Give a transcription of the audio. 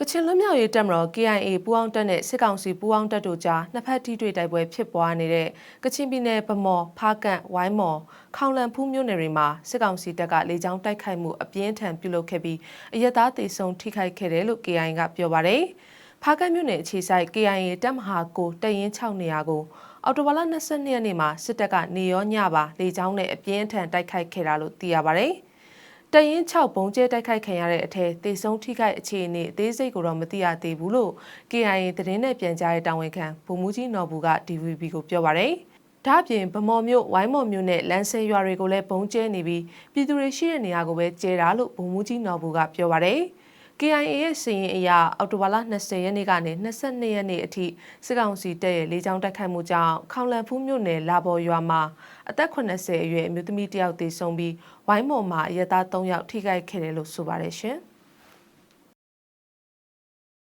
ကချင်လွတ်မြောက်ရေးတပ်မတော် KIA ပူးပေါင်းတပ်နဲ့စစ်ကောင်စီပူးပေါင်းတပ်တို့ကြားနှစ်ဖက်ထိတွေ့တိုက်ပွဲဖြစ်ပွားနေတဲ့ကချင်ပြည်နယ်ဗမော်ဖားကန့်ဝိုင်းမော်ခေါင်လန်ဖူးမြို့နယ်တွေမှာစစ်ကောင်စီတပ်ကလေကြောင်းတိုက်ခိုက်မှုအပြင်းထန်ပြုလုပ်ခဲ့ပြီးအရက်သားတေဆုံးထိခိုက်ခဲ့တယ်လို့ KIA ကပြောပါတယ်။ဖားကန့်မြို့နယ်အခြေစိုက် KIA တပ်မဟာကိုတပ်ရင်း6နေရာကိုအော်တိုဘာလ22ရက်နေ့မှာစစ်တပ်ကနေရောညပါလေကြောင်းနဲ့အပြင်းထန်တိုက်ခိုက်ခဲ့တာလို့သိရပါတယ်။ တရင်6ဘုံကျဲတိုက်ခိုက်ခံရတဲ့အထက်တေဆုံးထိခိုက်အခြေအနေအသေးစိတ်ကိုတော့မသိရသေးဘူးလို့ KIA သတင်းနဲ့ပြန်ကြားရေးတာဝန်ခံဗိုလ်မှူးကြီးနော်ဘူးက DVB ကိုပြောပါရယ်။ဒါ့အပြင်ဗမော်မြို့ဝိုင်းမော်မြို့နဲ့လမ်းဆဲရွာတွေကိုလည်းဘုံကျဲနေပြီးပြည်သူတွေရှိတဲ့နေရာကိုပဲကျဲတာလို့ဗိုလ်မှူးကြီးနော်ဘူးကပြောပါရယ်။ KIA ရဲ့စီရင်အရအော်တိုဘာလ20ရက်နေ့ကနေ22ရက်နေ့အထိစစ်ကောင်စီတပ်ရဲ့လေကြောင်းတိုက်ခိုက်မှုကြောင့်ခေါင်လန်ဖူးမြို့နယ်လာဘော်ရွာမှာအသက်80အရွယ်အမျိုးသမီးတစ်ယောက်သေဆုံးပြီးဝိုင်းမော်မှာအရက်သား3ယောက်ထိခိုက်ခဲ့တယ်လို့ဆိုပါတယ်ရှင်။